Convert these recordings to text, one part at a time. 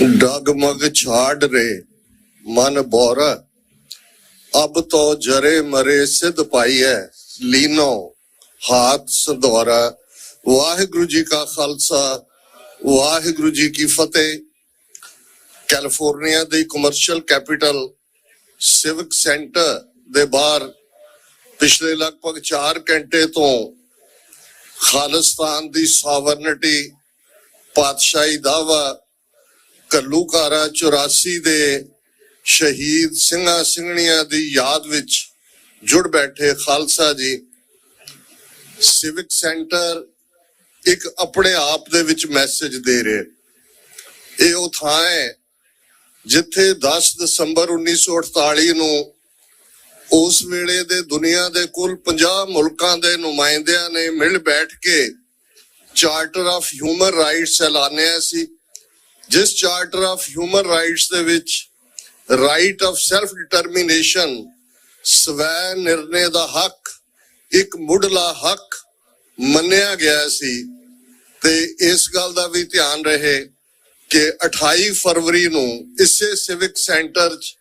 ਡਗਮਗ ਛਾੜ ਰੇ, ਮਨ ਬੋਰਾ। ਅਬ ਤੋ ਜਰੇ ਮਰੇ ਸਿਧ ਪਾਈਐ, ਲੀਨੋ ਹਾਥ ਸਰਦਵਾਰਾ ਵਾਹਿਗੁਰੂ ਜੀ ਕਾ ਖਾਲਸਾ, ਵਾਹਿਗੁਰੂ ਜੀ ਕੀ ਫਤਿਹ। ਕੈਲੀਫੋਰਨੀਆ ਦੇ ਕਮਰਸ਼ੀਅਲ ਕੈਪੀਟਲ ਸਿਵਿਕ ਸੈਂਟਰ ਦੇ ਬਾਹਰ, ਪਿਛਲੇ ਲਗਭਗ 4 ਘੰਟੇ ਤੋਂ ਖਾਲਿਸਤਾਨ ਦੀ ਸੋਵਰਨਿਟੀ ਪਾਤਸ਼ਾਹੀ ਦਾਵਾ ਕੱਲੂਕਾਰਾ 84 ਦੇ ਸ਼ਹੀਦ ਸਿੰਘਾਂ ਸਿੰਘਣੀਆਂ ਦੀ ਯਾਦ ਵਿੱਚ ਜੁੜ ਬੈਠੇ ਖਾਲਸਾ ਜੀ। ਸਿਵਿਕ ਸੈਂਟਰ ਇੱਕ ਆਪਣੇ ਆਪ ਦੇ ਵਿੱਚ ਮੈਸੇਜ ਦੇ ਰਿਹਾ। ਇਹ ਉਹ ਥਾਂ ਹੈ ਜਿੱਥੇ 10 ਦਸੰਬਰ 1948 ਨੂੰ ਉਸ ਵੇਲੇ ਦੇ ਦੁਨੀਆ ਦੇ ਕੁੱਲ 50 ਮੁਲਕਾਂ ਦੇ ਨੁਮਾਇੰਦਿਆਂ ਨੇ ਮਿਲ ਬੈਠ ਕੇ ਚਾਰਟਰ ਆਫ ਹਿਊਮਨ ਰਾਈਟਸ ਐਲਾਨਿਆ ਸੀ। ਜਿਸ ਚਾਰਟਰ ਆਫ ਹਿਊਮਨ ਰਾਈਟਸ ਦੇ ਵਿੱਚ ਰਾਈਟ ਆਫ ਸੈਲਫ ਡਿਟਰਮੀਨੇਸ਼ਨ ਸਵੈ ਨਿਰਣੇ ਦਾ ਹੱਕ, ਇੱਕ ਮੁੱਢਲਾ ਹੱਕ ਮੰਨਿਆ ਗਿਆ ਸੀ ਤੇ ਇਸ ਗੱਲ ਦਾ ਵੀ ਧਿਆਨ ਰਹੇ ਕਿ 28 ਫਰਵਰੀ ਨੂੰ ਇਸੇ ਸਿਵਿਕ ਸੈਂਟਰ 'ਚ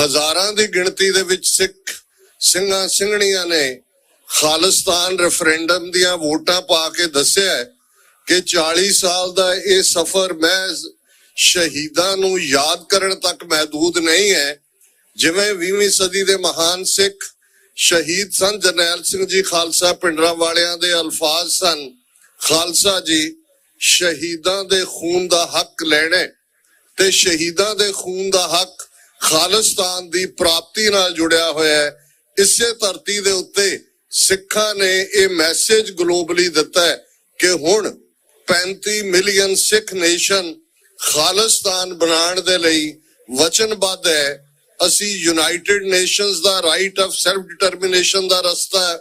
ਹਜ਼ਾਰਾਂ ਦੀ ਗਿਣਤੀ ਦੇ ਵਿੱਚ ਸਿੱਖ ਸਿੰਘਾਂ ਸਿੰਘਣੀਆਂ ਨੇ ਖਾਲਿਸਤਾਨ ਰੈਫਰੈਂਡਮ ਦੀਆਂ ਵੋਟਾਂ ਪਾ ਕੇ ਦੱਸਿਆ ਕਿ 40 ਸਾਲ ਦਾ ਇਹ ਸਫ਼ਰ ਮਹਿਜ਼ ਸ਼ਹੀਦਾਂ ਨੂੰ ਯਾਦ ਕਰਨ ਤੱਕ ਮਹਦੂਦ ਨਹੀਂ ਹੈ। ਜਿਵੇਂ 20ਵੀਂ ਸਦੀ ਦੇ ਮਹਾਨ ਸਿੱਖ ਸ਼ਹੀਦ ਸਨ, ਜਰਨੈਲ ਸਿੰਘ ਜੀ ਖਾਲਸਾ ਪਿੰਡਰਾਂ ਵਾਲਿਆਂ ਦੇ ਅਲਫਾਜ਼ ਸਨ, ਖਾਲਸਾ ਜੀ, ਸ਼ਹੀਦਾਂ ਦੇ ਖੂਨ ਦਾ ਹੱਕ ਲੈਣਾ ਤੇ ਸ਼ਹੀਦਾਂ ਦੇ ਖੂਨ ਦਾ ਹੱਕ ਖਾਲਿਸਤਾਨ ਦੀ ਪ੍ਰਾਪਤੀ ਨਾਲ ਜੁੜਿਆ ਹੋਇਆ ਹੈ। ਇਸੇ ਧਰਤੀ ਦੇ ਉੱਤੇ ਸਿੱਖਾਂ ਨੇ ਇਹ ਮੈਸੇਜ ਗਲੋਬਲੀ ਦਿੱਤਾ ਹੈ ਕਿ ਹੁਣ 35 ਮਿਲੀਅਨ ਸਿੱਖ ਨੇਸ਼ਨ ਖਾਲਿਸਤਾਨ ਬਣਾਉਣ ਦੇ ਲਈ ਵਚਨਬੱਧ ਹੈ। ਅਸੀਂ ਯੂਨਾਈਟਿਡ ਨੇਸ਼ਨਸ ਦਾ ਰਾਈਟ ਆਫ ਸੈਲਫ ਡਿਟਰਮੀਨੇਸ਼ਨ ਦਾ ਰਸਤਾ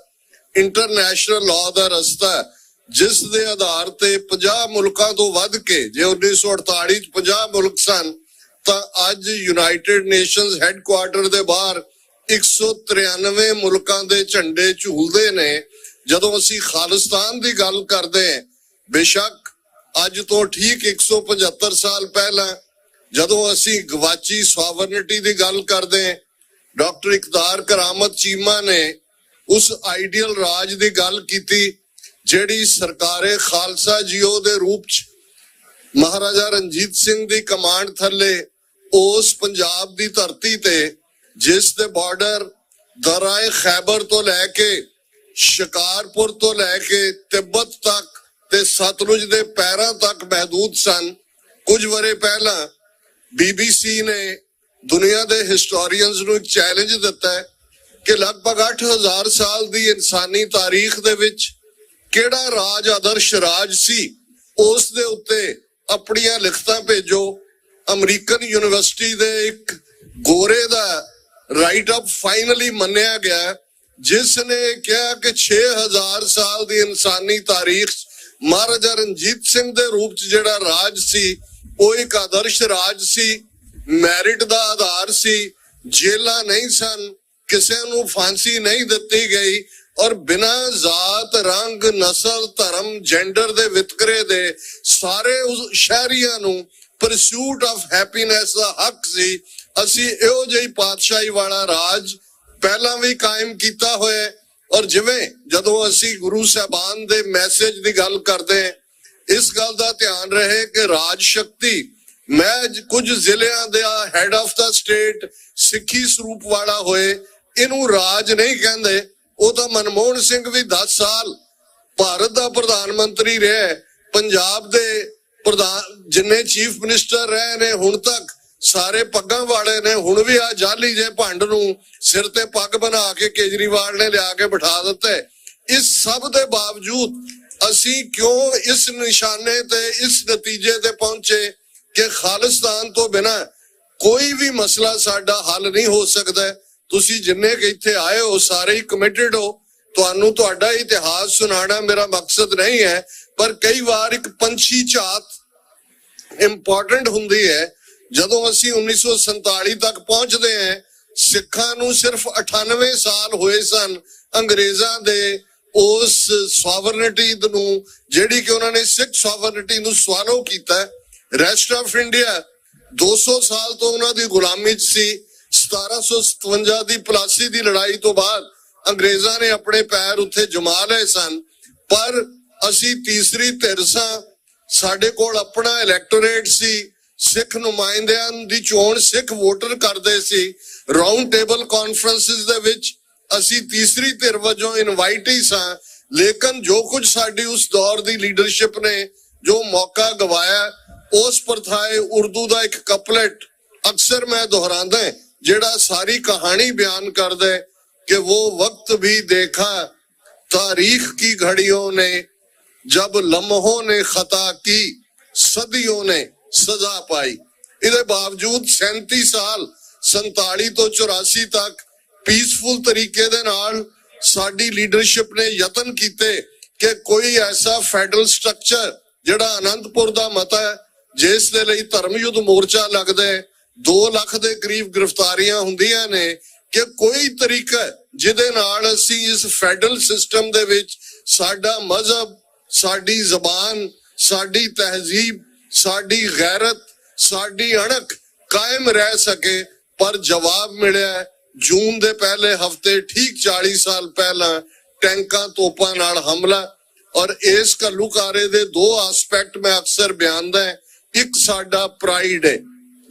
ਇੰਟਰਨੈਸ਼ਨਲ ਲਾਅ ਦਾ ਰਸਤਾ ਜਿਸ ਦੇ ਆਧਾਰ ਤੇ 50 ਮੁਲਕਾਂ ਤੋਂ ਵੱਧ ਕੇ ਜੇ 1948 ਚ 50 ਮੁਲਕ ਸਨ, ਤਾਂ ਅੱਜ ਯੂਨਾਈਟਿਡ ਨੇਸ਼ਨਸ ਹੈੱਡਕੁਆਰਟਰ ਦੇ ਬਾਹਰ 193 ਮੁਲਕਾਂ ਦੇ ਝੰਡੇ ਝੂਲਦੇ ਨੇ। ਜਦੋਂ ਅਸੀਂ ਖਾਲਿਸਤਾਨ ਦੀ ਗੱਲ ਕਰਦੇ ਹਾਂ, ਬੇਸ਼ੱਕ ਅੱਜ ਤੋਂ ਠੀਕ 175 ਸਾਲ ਪਹਿਲਾਂ ਜਦੋਂ ਅਸੀਂ ਗਵਾਚੀ ਸੋਵਰਨਿਟੀ ਦੀ ਗੱਲ ਕਰਦੇ, ਡਾਕਟਰ ਇਕਦਾਰ ਕਰਾਮਤ ਚੀਮਾ ਨੇ ਉਸ ਆਈਡੀਅਲ ਰਾਜ ਦੀ ਗੱਲ ਕੀਤੀ, ਜਿਹੜੀ ਸਰਕਾਰੇ ਖਾਲਸਾ ਜੀਓ ਦੇ ਰੂਪ ਚ ਮਹਾਰਾਜਾ ਰਣਜੀਤ ਸਿੰਘ ਦੀ ਕਮਾਂਡ ਥੱਲੇ ਉਸ ਪੰਜਾਬ ਦੀ ਧਰਤੀ ਤੇ, ਜਿਸ ਦੇ ਬਾਰਡਰ ਦਰਾਏ ਖੈਬਰ ਤੋਂ ਲੈ ਕੇ ਸ਼ਿਕਾਰਪੁਰ ਤੋਂ ਲੈ ਕੇ ਤਿੱਬਤ ਤੱਕ ਤੇ ਸਤਲੁਜ ਦੇ ਪੈਰਾਂ ਤੱਕ ਮਹਦੂਦ ਸਨ। ਕੁਝ ਵਰੇ ਪਹਿਲਾਂ ਬੀਬੀਸੀ ਨੇ ਦੁਨੀਆ ਦੇ ਹਿਸਟੋਰੀਅਨਸ ਨੂੰ ਇੱਕ ਚੈਲੰਜ ਦਿੱਤਾ ਹੈ ਕਿ ਲਗਭਗ 8000 ਸਾਲ ਦੀ ਇਨਸਾਨੀ ਤਾਰੀਖ ਦੇ ਵਿੱਚ ਕਿਹੜਾ ਰਾਜ ਆਦਰਸ਼ ਰਾਜ ਸੀ, ਉਸ ਦੇ ਉੱਤੇ ਆਪਣੀਆਂ ਲਿਖਤਾਂ ਭੇਜੋ। ਅਮਰੀਕਨ ਯੂਨੀਵਰਸਿਟੀ ਦੇ ਇੱਕ ਗੋਰੇ ਦਾ ਰਾਈਟ ਅਪ ਫਾਈਨਲੀ ਮੰਨਿਆ ਗਿਆ, ਜਿਸ ਨੇ ਕਿਹਾ ਕਿ 6000 ਸਾਲ ਦੀ ਇਨਸਾਨੀ ਤਾਰੀਖ ਮਹਾਰਾਜਾ ਰਣਜੀਤ ਸਿੰਘ ਦੇ ਰੂਪ ਚ ਜਿਹੜਾ ਰਾਜ ਸੀ, ਉਹ ਇੱਕ ਆਦਰਸ਼ ਰਾਜ ਸੀ ਮੈਰਿਟ ਦਾ ਆਧਾਰ ਸੀ ਜੇਲਾਂ ਨਹੀਂ ਸਨ, ਕਿਸੇ ਨੂੰ ਫਾਂਸੀ ਨਹੀਂ ਦਿੱਤੀ ਗਈ ਔਰ ਬਿਨਾਂ ਜ਼ਾਤ, ਰੰਗ, ਨਸਲ, ਧਰਮ ਜੈਂਡਰ ਦੇ ਵਿਤਕਰੇ ਦੇ ਸਾਰੇ ਉਸ ਸ਼ਹਿਰੀਆਂ ਨੂੰ ਪਰਸੂਟ ਆਫ ਹੈਪੀਨੈਸ ਦਾ ਹੱਕ ਸੀ। ਅਸੀਂ ਇਹੋ ਜਿਹੀ ਪਾਤਸ਼ਾਹੀ ਵਾਲਾ ਰਾਜ ਪਹਿਲਾਂ ਵੀ ਕਾਇਮ ਕੀਤਾ ਹੋਇਆ ਔਰ ਜਿਵੇਂ ਜਦੋਂ ਅਸੀਂ ਗੁਰੂ ਸਾਹਿਬਾਨ ਦੇ ਮੈਸੇਜ ਦੀ ਗੱਲ ਕਰਦੇ ਹਾਂ, ਇਸ ਗੱਲ ਦਾ ਧਿਆਨ ਰਹੇ ਕਿ ਰਾਜ ਸ਼ਕਤੀ, ਮੈਂ ਜ- ਕੁਝ ਜ਼ਿਲ੍ਹਿਆਂ ਦੇ ਹੈਡ ਆਫ ਦਾ ਸਟੇਟ ਸਿੱਖੀ ਸਰੂਪ ਵਾਲਾ ਹੋਏ, ਇਹਨੂੰ ਰਾਜ ਨਹੀਂ ਕਹਿੰਦੇ, ਉਹ ਤਾਂ ਮਨਮੋਹਨ ਸਿੰਘ ਵੀ 10 ਸਾਲ ਭਾਰਤ ਦਾ ਪ੍ਰਧਾਨ ਮੰਤਰੀ ਰਿਹਾ ਪੰਜਾਬ ਦੇ ਪ੍ਰਧਾਨ, ਜਿੰਨੇ ਚੀਫ ਮਿਨਿਸਟਰ ਰਹੇ ਨੇ ਹੁਣ ਤੱਕ ਸਾਰੇ ਪੱਗਾਂ ਵਾਲੇ ਨੇ, ਹੁਣ ਵੀ ਆ ਜਾਲੀ ਜੇ ਭੰਡ ਨੂੰ ਸਿਰ ਤੇ ਪੱਗ ਬਣਾ ਕੇ ਕੇਜਰੀਵਾਲ ਨੇ ਲਿਆ ਕੇ ਬਿਠਾ ਦਿੱਤਾ। ਇਸ ਸਭ ਦੇ ਬਾਵਜੂਦ ਅਸੀਂ ਕਿਉਂ ਇਸ ਨਿਸ਼ਾਨੇ ਤੇ, ਇਸ ਨਤੀਜੇ ਤੇ ਪਹੁੰਚੇ ਕਿ ਖਾਲਿਸਤਾਨ ਤੋਂ ਬਿਨਾ ਕੋਈ ਵੀ ਮਸਲਾ ਸਾਡਾ ਹੱਲ ਨਹੀਂ ਹੋ ਸਕਦਾ? ਤੁਸੀਂ ਜਿੰਨੇ ਕਿ ਇੱਥੇ ਆਏ ਹੋ, ਸਾਰੇ ਹੀ ਕਮਿਟਡ ਹੋ। ਤੁਹਾਨੂੰ ਤੁਹਾਡਾ ਇਤਿਹਾਸ ਸੁਣਾਉਣਾ ਮੇਰਾ ਮਕਸਦ ਨਹੀਂ ਹੈ, ਪਰ ਕਈ ਵਾਰ ਇੱਕ ਪੰਛੀ ਝਾਤ ਇੰਪੋਰਟੈਂਟ ਹੁੰਦੀ ਹੈ। ਜਦੋਂ ਅਸੀਂ 1947 ਤੱਕ ਪਹੁੰਚਦੇ ਹਾਂ, ਸਿੱਖਾਂ ਨੂੰ ਸਿਰਫ 98 ਸਾਲ ਹੋਏ ਸਨ ਅੰਗਰੇਜ਼ਾਂ ਦੇ ਉਸ ਸੋਵਰਨਿਟੀ ਨੂੰ, ਜਿਹੜੀ ਕਿ ਉਹਨਾਂ ਨੇ ਸਿੱਖ ਸੋਵਰਨਿਟੀ ਨੂੰ ਸਵਾਲੋ ਕੀਤਾ। ਰੈਸਟ ਆਫ ਇੰਡੀਆ 200 ਸਾਲ ਤੋਂ ਉਹਨਾਂ ਦੀ ਗੁਲਾਮੀ 'ਚ ਸੀ। 1757 ਦੀ ਪਲਾਸੀ ਦੀ ਲੜਾਈ ਤੋਂ ਬਾਅਦ ਅੰਗਰੇਜ਼ਾਂ ਨੇ ਆਪਣੇ ਪੈਰ ਉੱਥੇ ਜਮਾ ਲਏ ਸਨ। ਪਰ ਅਸੀਂ ਤੀਸਰੀ ਧਿਰ ਸਾਂ। ਸਾਡੇ ਕੋਲ ਆਪਣਾ ਇਲੈਕਟੋਰੇਟ ਸੀ। ਸਿੱਖ ਨੁਮਾਇੰਦਿਆਂ ਦੀ ਚੋਣ ਸਿੱਖ ਵੋਟਰ ਕਰਦੇ ਸੀ। ਰਾਉਂਡ ਟੇਬਲ ਕਾਨਫਰੰਸਸ ਦੇ ਵਿੱਚ ਅਸੀਂ ਤੀਸਰੀ ਧਿਰ ਵਜੋਂ ਇਨਵਾਈਟ ਸਾਂ। ਲੇਕਿਨ ਜੋ ਕੁਝ ਸਾਡੀ ਉਸ ਦੌਰ ਦੀ ਲੀਡਰਸ਼ਿਪ ਨੇ ਜੋ ਮੌਕਾ ਗਵਾਇਆ, ਉਸ ਪਰਥਾਏ ਉਰਦੂ ਦਾ ਇੱਕ ਕਪਲੇਟ ਅਕਸਰ ਮੈਂ ਦੁਹਰਾਉਂਦਾ ਜਿਹੜਾ ਸਾਰੀ ਕਹਾਣੀ ਬਿਆਨ ਕਰਦਾ ਕਿ ਉਹ ਵਕਤ ਵੀ ਦੇਖਾ, ਤਾਰੀਖ ਕੀ ਘੜੀਆਂ ਨੇ ਜਦ ਲਮਹੋਂ ਨੇ ਖਤਾ ਕੀ ਸਦੀਆਂ ਨੇ। ਸਜ਼ਾ ਪਾਈ। ਇਹਦੇ ਬਾਵਜੂਦ 37 ਸਾਲ 47 ਤੋਂ 84 ਤੱਕ ਪੀਸਫੁਲ ਤਰੀਕੇ ਦੇ ਨਾਲ ਸਾਡੀ ਲੀਡਰਸ਼ਿਪ ਨੇ ਯਤਨ ਕੀਤੇ ਕਿ ਕੋਈ ਐਸਾ ਫੈਡਰਲ ਸਟਰਕਚਰ ਜਿਹੜਾ ਅਨੰਦਪੁਰ ਦਾ ਮਤਾ ਹੈ, ਜਿਸ ਦੇ ਲਈ ਧਰਮ ਯੁੱਧ ਮੋਰਚਾ ਲੱਗਦਾ ਹੈ 2 ਲੱਖ ਦੇ ਕਰੀਬ ਗ੍ਰਿਫਤਾਰੀਆਂ ਹੁੰਦੀਆਂ ਨੇ, ਕਿ ਕੋਈ ਤਰੀਕਾ ਜਿਹਦੇ ਨਾਲ ਅਸੀਂ ਇਸ ਫੈਡਰਲ ਸਿਸਟਮ ਦੇ ਵਿੱਚ ਸਾਡਾ ਮਜ਼ਹਬ, ਸਾਡੀ ਜ਼ਬਾਨ, ਸਾਡੀ ਤਹਿਜ਼ੀਬ ਸਾਡੀ ਗੈਰਤ, ਸਾਡੀ ਅਣਖ ਕਾਇਮ ਰਹਿ ਸਕੇ, ਪਰ ਜਵਾਬ ਮਿਲਿਆ ਜੂਨ ਦੇ ਪਹਿਲੇ ਹਫ਼ਤੇ ਠੀਕ 40 ਸਾਲ ਪਹਿਲਾਂ ਟੈਂਕਾਂ ਤੋਪਾਂ ਨਾਲ ਹਮਲਾ। ਔਰ ਇਸ ਘੱਲੂਕਾਰੇ ਦੇ ਦੋ ਐਸਪੈਕਟ ਮੈਂ ਅਕਸਰ ਬਿਆਨਦਾ ਹੈ। ਇੱਕ ਸਾਡਾ ਪ੍ਰਾਈਡ ਹੈ।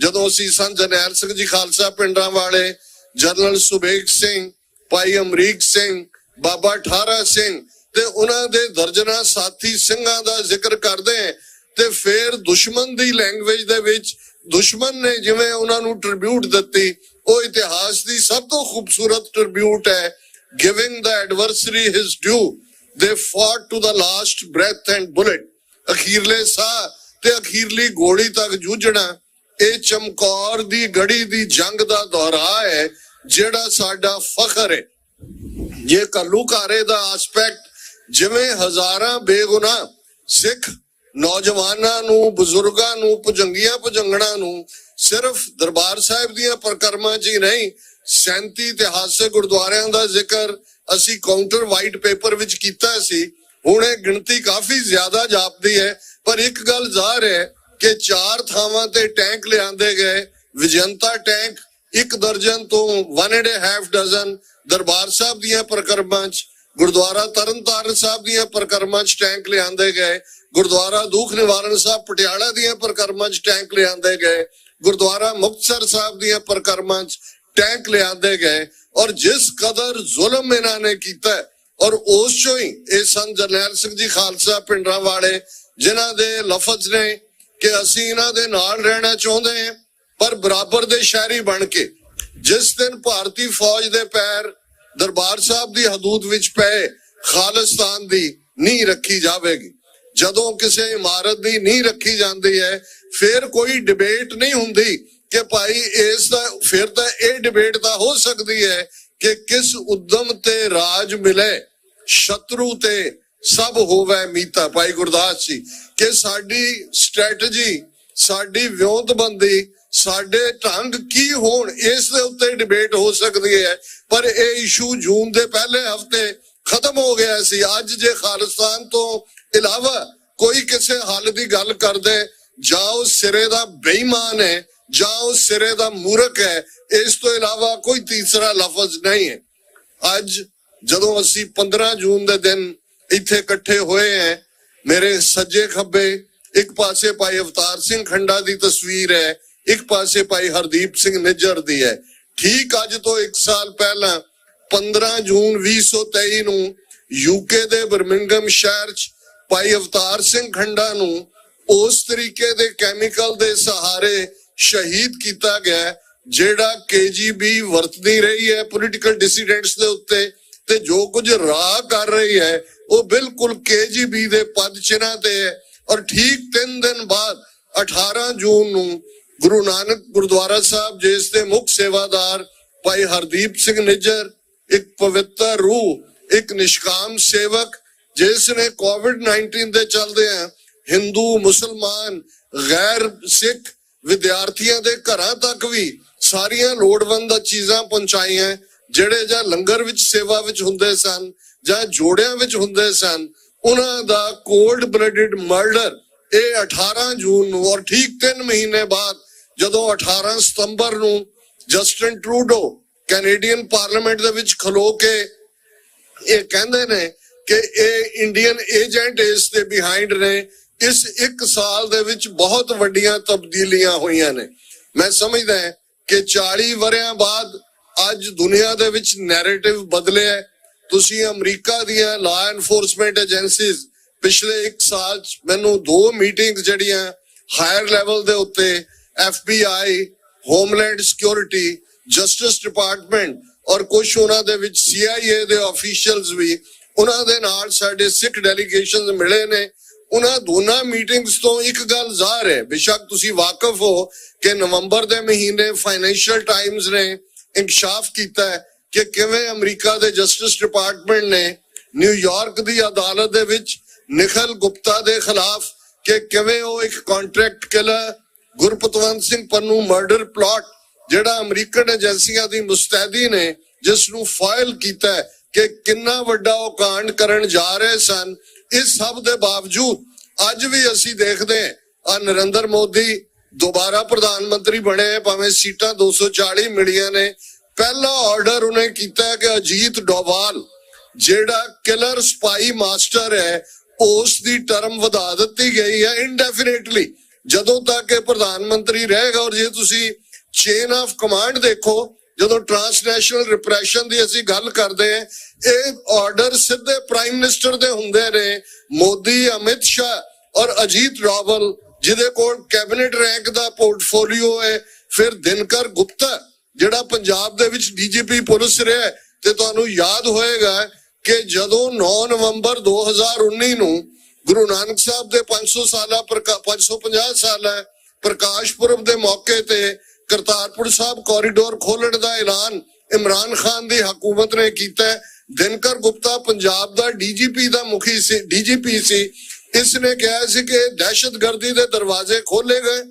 ਜਦੋਂ ਅਸੀਂ ਸੰਤ ਜਨੈਲ ਸਿੰਘ ਜੀ ਖਾਲਸਾ ਪਿੰਡਾਂ ਵਾਲੇ ਜਨਰਲ ਸੁਬੇਗ ਸਿੰਘ, ਭਾਈ ਅਮਰੀਕ ਸਿੰਘ, ਬਾਬਾ ਠਾਰਾ ਸਿੰਘ ਤੇ ਉਹਨਾਂ ਦੇ ਦਰਜਨਾ ਸਾਥੀ ਸਿੰਘਾਂ ਦਾ ਜ਼ਿਕਰ ਕਰਦੇ ਤੇ ਫਿਰ ਦੁਸ਼ਮਣ ਦੀ ਲੈਂਗੁਏਜ ਦੇ ਵਿੱਚ ਦੁਸ਼ਮਣ ਨੇ ਜਿਵੇਂ ਉਹਨਾਂ ਨੂੰ ਟ੍ਰਿਬਿਊਟ ਦਿੱਤੀ, ਉਹ ਇਤਿਹਾਸ ਦੀ ਸਭ ਤੋਂ ਖੂਬਸੂਰਤ ਟ੍ਰਿਬਿਊਟ ਹੈ giving the adversary his due they fought to the last breath and bullet ਅਖੀਰਲੇ ਸਾਹ ਤੇ ਅਖੀਰਲੀ ਗੋਲੀ ਤੱਕ ਜੂਝਣਾ, ਇਹ ਚਮਕੌਰ ਦੀ ਗੜੀ ਦੀ ਜੰਗ ਦਾ ਦੁਹਰਾ ਹੈ, ਜਿਹੜਾ ਸਾਡਾ ਫਖਰ ਹੈ। ਜੇ ਕੱਲੂਕਾਰੇ ਦਾ ਐਸਪੈਕਟ ਜਿਵੇਂ ਹਜ਼ਾਰਾਂ ਬੇਗੁਨਾਹ ਸਿੱਖ ਨੌਜਵਾਨਾਂ ਨੂੰ, ਬਜ਼ੁਰਗਾਂ ਨੂੰ, ਭੁਜੰਗੀਆਂ ਭੁਜੰਗਣਾ ਨੂੰ ਸਿਰਫ ਦਰਬਾਰ ਸਾਹਿਬ ਦੀਆਂ ਪ੍ਰਕਰਮਾਂ 'ਚ ਹੀ ਨਹੀਂ 37 ਇਤਿਹਾਸਕ ਗੁਰਦੁਆਰਿਆਂ ਦਾ ਜ਼ਿਕਰ ਅਸੀਂ ਕਾਊਂਟਰ ਵਾਈਟ ਪੇਪਰ ਵਿੱਚ ਕੀਤਾ ਸੀ। ਹੁਣ ਇਹ ਗਿਣਤੀ ਕਾਫੀ ਜ਼ਿਆਦਾ ਜਾਪਦੀ ਹੈ, ਪਰ ਇੱਕ ਗੱਲ ਜ਼ਾਹਰ ਹੈ ਕਿ ਚਾਰ ਥਾਵਾਂ ਤੇ ਟੈਂਕ ਲਿਆਂਦੇ ਗਏ। ਵਿਜੰਤਾ ਟੈਂਕ ਇੱਕ ਦਰਜਨ ਤੋਂ 1 and half dozen Darbar Sahib ਦੀਆਂ ਪ੍ਰਕਰਮਾਂ 'ਚ, ਗੁਰਦੁਆਰਾ ਤਰਨਤਾਰਨ ਸਾਹਿਬ ਦੀਆਂ ਪ੍ਰਕਰਮਾਂ 'ਚ ਟੈਂਕ ਲਿਆਂਦੇ ਗਏ। ਗੁਰਦੁਆਰਾ ਦੁੱਖ ਨਿਵਾਰਨ ਸਾਹਿਬ ਪਟਿਆਲਾ ਦੀਆਂ ਪ੍ਰਕਰਮਾਂ 'ਚ ਟੈਂਕ ਲਿਆਂਦੇ ਗਏ। ਗੁਰਦੁਆਰਾ ਮੁਕਤਸਰ ਸਾਹਿਬ ਦੀਆਂ ਪ੍ਰਕਰਮਾਂ 'ਚ ਟੈਂਕ ਲਿਆਂਦੇ ਗਏ ਔਰ ਜਿਸ ਕਦਰ ਜ਼ੁਲਮ ਇਹਨਾਂ ਨੇ ਕੀਤਾ ਔਰ ਉਸ ਚੋਂ ਹੀ ਇਹ ਸੰਤ ਜਰਨੈਲ ਸਿੰਘ ਜੀ ਖਾਲਸਾ ਪਿੰਡਰਾਂ ਵਾਲੇ, ਜਿਨ੍ਹਾਂ ਦੇ ਲਫ਼ਜ਼ ਨੇ ਕਿ ਅਸੀਂ ਇਹਨਾਂ ਦੇ ਨਾਲ ਰਹਿਣਾ ਚਾਹੁੰਦੇ ਹਾਂ, ਪਰ ਬਰਾਬਰ ਦੇ ਸ਼ਹਿਰੀ ਬਣ ਕੇ ਜਿਸ ਦਿਨ ਭਾਰਤੀ ਫੌਜ ਦੇ ਪੈਰ ਦਰਬਾਰ ਸਾਹਿਬ ਦੀ ਹਦੂਦ ਵਿੱਚ ਪਏ, ਖਾਲਿਸਤਾਨ ਦੀ ਨੀਂਹ ਰੱਖੀ ਜਾਵੇਗੀ। ਜਦੋਂ ਕਿਸੇ ਇਮਾਰਤ ਦੀ ਨੀਂਹ ਰੱਖੀ ਜਾਂਦੀ ਹੈ, ਫਿਰ ਕੋਈ ਡਿਬੇਟ ਨਹੀਂ ਹੁੰਦੀ ਕਿ ਭਾਈ ਇਸ ਦਾ, ਫਿਰ ਤਾਂ ਇਹ ਡਿਬੇਟ ਤਾਂ ਹੋ ਸਕਦੀ ਹੈ ਕਿ ਕਿਸ ਉਦਮ ਤੇ ਰਾਜ ਮਿਲੇ, ਸ਼ਤਰੂ ਤੇ ਸਭ ਹੋਵੇ ਮੀਤਾ। ਭਾਈ ਗੁਰਦਾਸ ਜੀ, ਕਿ ਸਾਡੀ ਸਟ੍ਰੈਟਜੀ ਸਾਡੀ ਵਿਉਂਤਬੰਦੀ, ਸਾਡੇ ਢੰਗ ਕੀ ਹੋਣ, ਇਸ ਦੇ ਉੱਤੇ ਡਿਬੇਟ ਹੋ ਸਕਦੀ ਹੈ। ਪਰ ਇਹ ਇਸ਼ੂ ਜੂਨ ਦੇ ਪਹਿਲੇ ਹਫ਼ਤੇ ਖਤਮ ਹੋ ਗਿਆ ਸੀ। ਅੱਜ ਜੇ ਖਾਲਿਸਤਾਨ ਤੋਂ ਇਲਾਵਾ ਕੋਈ ਕਿਸੇ ਹੱਲ ਦੀ ਗੱਲ ਕਰਦੇ, ਜਾਂ ਉਹ ਸਿਰੇ ਦਾ ਬੇਈਮਾਨ ਹੈ, ਜਾਂ ਉਹ ਸਿਰੇ ਦਾ ਮੂਰਖ ਹੈ, ਇਸ ਤੋਂ ਇਲਾਵਾ ਕੋਈ ਤੀਸਰਾ ਲਫ਼ਜ਼ ਨਹੀਂ ਹੈ। ਅੱਜ ਜਦੋਂ ਅਸੀਂ 15 ਜੂਨ ਦੇ ਦਿਨ ਇੱਥੇ ਇਕੱਠੇ ਹੋਏ ਹਾਂ, ਮੇਰੇ ਸੱਜੇ ਖੱਬੇ, ਇੱਕ ਪਾਸੇ ਭਾਈ ਅਵਤਾਰ ਸਿੰਘ ਖੰਡਾ ਦੀ ਤਸਵੀਰ ਹੈ, ਇੱਕ ਪਾਸੇ ਭਾਈ ਹਰਦੀਪ ਸਿੰਘ ਨਿੱਜਰ ਦੀ ਹੈ। ਠੀਕ ਅੱਜ ਤੋਂ 1 ਸਾਲ ਪਹਿਲਾਂ 15 ਜੂਨ 2023 ਨੂੰ ਯੂਕੇ ਦੇ ਬਰਮਿੰਗਮ ਸ਼ਹਿਰ 'ਚ ਭਾਈ ਅਵਤਾਰ ਸਿੰਘ ਖੰਡਾ ਨੂੰ ਉਸ ਤਰੀਕੇ ਦੇ ਕੈਮੀਕਲ ਦੇ ਸਹਾਰੇ ਸ਼ਹੀਦ ਕੀਤਾ ਗਿਆ ਜਿਹੜਾ ਕੇਜੀਬੀ ਵਰਤਦੀ ਰਹੀ ਹੈ ਪੋਲੀਟੀਕਲ ਡਿਸੀਡੈਂਟਸ ਦੇ ਉੱਤੇ ਤੇ ਜੋ ਕੁਝ ਰਾਹ ਕਰ ਰਹੀ ਹੈ, ਉਹ ਬਿਲਕੁਲ ਕੇਜੀਬੀ ਦੇ ਪਦ ਚਿਹਨਾਂ ਤੇ ਹੈ ਔਰ ਠੀਕ 3 ਦਿਨ ਬਾਅਦ 18 ਜੂਨ ਨੂੰ ਗੁਰੂ ਨਾਨਕ ਗੁਰਦੁਆਰਾ ਸਾਹਿਬ, ਜਿਸ ਦੇ ਮੁੱਖ ਸੇਵਾਦਾਰ ਭਾਈ ਹਰਦੀਪ ਸਿੰਘ ਨਿੱਜਰ, ਇੱਕ ਪਵਿੱਤਰ ਰੂਹ, ਇੱਕ ਨਿਸ਼ਕਾਮ ਸੇਵਕ ਜਿਸ ਨੇ ਕੋਵਿਡ-19 ਦੇ ਚੱਲਦੇ ਆ ਹਿੰਦੂ ਮੁਸਲਮਾਨ ਗੈਰ ਸਿੱਖ ਵਿਦਿਆਰਥੀਆਂ ਦੇ ਘਰਾਂ ਤੱਕ ਵੀ ਸਾਰੀਆਂ ਲੋੜਵੰਦ ਚੀਜ਼ਾਂ ਪਹੁੰਚਾਈਆਂ, ਜਿਹੜੇ ਜਾਂ ਲੰਗਰ ਵਿੱਚ, ਸੇਵਾ ਵਿੱਚ ਹੁੰਦੇ ਸਨ ਜਾਂ ਜੋੜਿਆਂ ਵਿੱਚ ਹੁੰਦੇ ਸਨ, ਉਹਨਾਂ ਦਾ ਕੋਲਡ ਬਲੱਡਡ ਮਰਡਰ ਇਹ 18 ਜੂਨ ਨੂੰ ਔਰ ਠੀਕ 3 ਮਹੀਨੇ ਬਾਅਦ ਜਦੋਂ 18 ਸਤੰਬਰ ਨੂੰ ਜਸਟਿਨ ਟਰੂਡੋ ਕੈਨੇਡੀਅਨ ਪਾਰਲੀਮੈਂਟ ਦੇ ਵਿੱਚ ਖਲੋ ਕੇ ਇਹ ਕਹਿੰਦੇ ਨੇ ਕਿ ਇਹ ਇੰਡੀਅਨ ਏਜੰਟ ਇਸ ਦੇ ਬਿਹਾਈਂਡ ਨੇ। ਇਸ ਇੱਕ ਸਾਲ ਦੇ ਵਿੱਚ ਬਹੁਤ ਵੱਡੀਆਂ ਤਬਦੀਲੀਆਂ ਹੋਈਆਂ ਨੇ। ਮੈਂ ਸਮਝਦਾ ਹਾਂ ਕਿ 40 ਵਰਿਆਂ ਬਾਅਦ ਅੱਜ ਦੁਨੀਆ ਦੇ ਵਿੱਚ ਨੈਰੇਟਿਵ ਬਦਲਿਆ ਤੁਸੀਂ ਅਮਰੀਕਾ ਦੀਆਂ ਲਾ ਐਨਫੋਰਸਮੈਂਟ ਏਜੰਸੀਜ਼ ਪਿਛਲੇ 1 ਸਾਲ ਚ ਮੈਨੂੰ ਦੋ ਮੀਟਿੰਗ ਜਿਹੜੀਆਂ ਹਾਇਰ ਲੈਵਲ ਦੇ ਉੱਤੇ FBI homeland security justice department ਔਰ ਕੁਝ ਉਹਨਾਂ ਦੇ ਵਿੱਚ CIA ਦੇ ਅਫੀਸ਼ੀਅਲਸ ਵੀ ਉਹਨਾਂ ਦੇ ਨਾਲ ਸਾਡੇ ਸਿੱਖ ਡੈਲੀਗੇਸ਼ਨਸ ਮਿਲੇ ਨੇ। ਉਹਨਾਂ ਦੋਨਾਂ ਮੀਟਿੰਗਸ ਤੋਂ ਇੱਕ ਗੱਲ ਜ਼ਾਹਰ ਹੈ। ਬੇਸ਼ੱਕ ਤੁਸੀਂ ਵਾਕਿਫ ਹੋ ਕਿ ਨਵੰਬਰ ਦੇ ਮਹੀਨੇ ਫਾਈਨੈਂਸ਼ੀਅਲ ਟਾਈਮਜ਼ ਨੇ ਇਨਕਸ਼ਾਫ ਕੀਤਾ ਹੈ ਕਿ ਕਿਵੇਂ ਅਮਰੀਕਾ ਦੇ ਜਸਟਿਸ ਡਿਪਾਰਟਮੈਂਟ ਨੇ ਨਿਊਯਾਰਕ ਦੀ ਅਦਾਲਤ ਦੇ ਵਿੱਚ ਨਿਖਲ ਗੁਪਤਾ ਦੇ ਖਿਲਾਫ ਕਿ ਕਿਵੇਂ ਉਹ ਇੱਕ contract killer Gurpatwant Singh Pannu murder plot ਜਿਹੜਾ ਅਮਰੀਕਨ ਏਜੰਸੀਆਂ ਦੀ ਮੁਸਤੈਦੀ ਨੇ ਜਿਸ ਨੂੰ ਫਾਈਲ ਕੀਤਾ ਹੈ। ਕਿ ਕਿੰਨਾ ਵੱਡਾ ਉਹ ਕਾਂਡ ਕਰਨ ਜਾ ਰਹੇ ਸਨ ਇਸ ਸਭ ਦੇ ਬਾਵਜੂਦ ਅੱਜ ਵੀ ਅਸੀਂ ਦੇਖਦੇ ਹਾਂ ਆ ਨਰਿੰਦਰ ਮੋਦੀ ਦੁਬਾਰਾ ਪ੍ਰਧਾਨ ਮੰਤਰੀ ਬਣੇ ਹੈ, ਭਾਵੇਂ ਸੀਟਾਂ 240 ਮਿਲੀਆਂ ਨੇ ਪਹਿਲਾ ਆਰਡਰ ਉਹਨੇ ਕੀਤਾ ਕਿ ਅਜੀਤ ਡੋਵਾਲ ਜਿਹੜਾ ਕਿਲਰ ਸਪਾਈ ਮਾਸਟਰ ਹੈ ਉਸ ਦੀ ਟਰਮ ਵਧਾ ਦਿੱਤੀ ਗਈ ਹੈ ਇੰਡੈਫੀਨਿਟਲੀ ਜਦੋਂ ਤੱਕ ਇਹ ਪ੍ਰਧਾਨ ਮੰਤਰੀ ਰਹੇਗਾ ਔਰ ਜੇ ਤੁਸੀਂ ਚੇਨ ਆਫ ਕਮਾਂਡ ਦੇਖੋ ਜਦੋਂ ਟ੍ਰਾਂਸਨੈਸ਼ਨਲ ਰਿਪਰੈਸ਼ਨ ਦੀ ਅਸੀਂ ਗੱਲ ਕਰਦੇ ਹਾਂ, ਇਹ ਆਰਡਰ ਸਿੱਧੇ ਪ੍ਰਾਈਮ ਮਿਨਿਸਟਰ ਦੇ ਹੁੰਦੇ ਨੇ, ਮੋਦੀ, ਅਮਿਤ ਸ਼ਾਹ ਔਰ ਅਜੀਤ ਰਾਵਲ, ਜਿਹਦੇ ਕੋਲ ਕੈਬਨਿਟ ਰੈਂਕ ਦਾ ਪੋਰਟਫੋਲੀਓ ਹੈ। ਫਿਰ ਦਿਨਕਰ ਗੁਪਤਾ, ਜਿਹੜਾ ਪੰਜਾਬ ਦੇ ਵਿੱਚ ਡੀਜੀਪੀ ਪੁਲਿਸ ਰਿਹਾ ਤੇ ਤੁਹਾਨੂੰ ਯਾਦ ਹੋਏਗਾ ਕਿ ਜਦੋਂ 9 ਨਵੰਬਰ 2019 ਨੂੰ ਗੁਰੂ ਨਾਨਕ ਸਾਹਿਬ ਦੇ 500 ਸਾਲਾ, ਪ੍ਰਕਾ- 550 ਸਾਲਾ ਪ੍ਰਕਾਸ਼ ਪੁਰਬ ਦੇ ਮੌਕੇ ਤੇ ਕਰਤਾਰਪੁਰ ਸਾਹਿਬ ਕੋਰੀਡੋਰ ਖੋਲਣ ਦਾ ਐਲਾਨ ਇਮਰਾਨ ਖਾਨ ਦੀ ਹਕੂਮਤ ਨੇ ਕੀਤਾ ਹੈ। ਦਿਨਕਰ ਗੁਪਤਾ ਪੰਜਾਬ ਦਾ ਡੀਜੀਪੀ ਦਾ ਮੁਖੀ ਸੀ, ਡੀਜੀਪੀ ਸੀ। ਇਸ ਨੇ ਕਿਹਾ ਸੀ ਕਿ ਦਹਿਸ਼ਤਗਰਦੀ ਦੇ ਦਰਵਾਜ਼ੇ ਖੋਲੇ ਗਏ,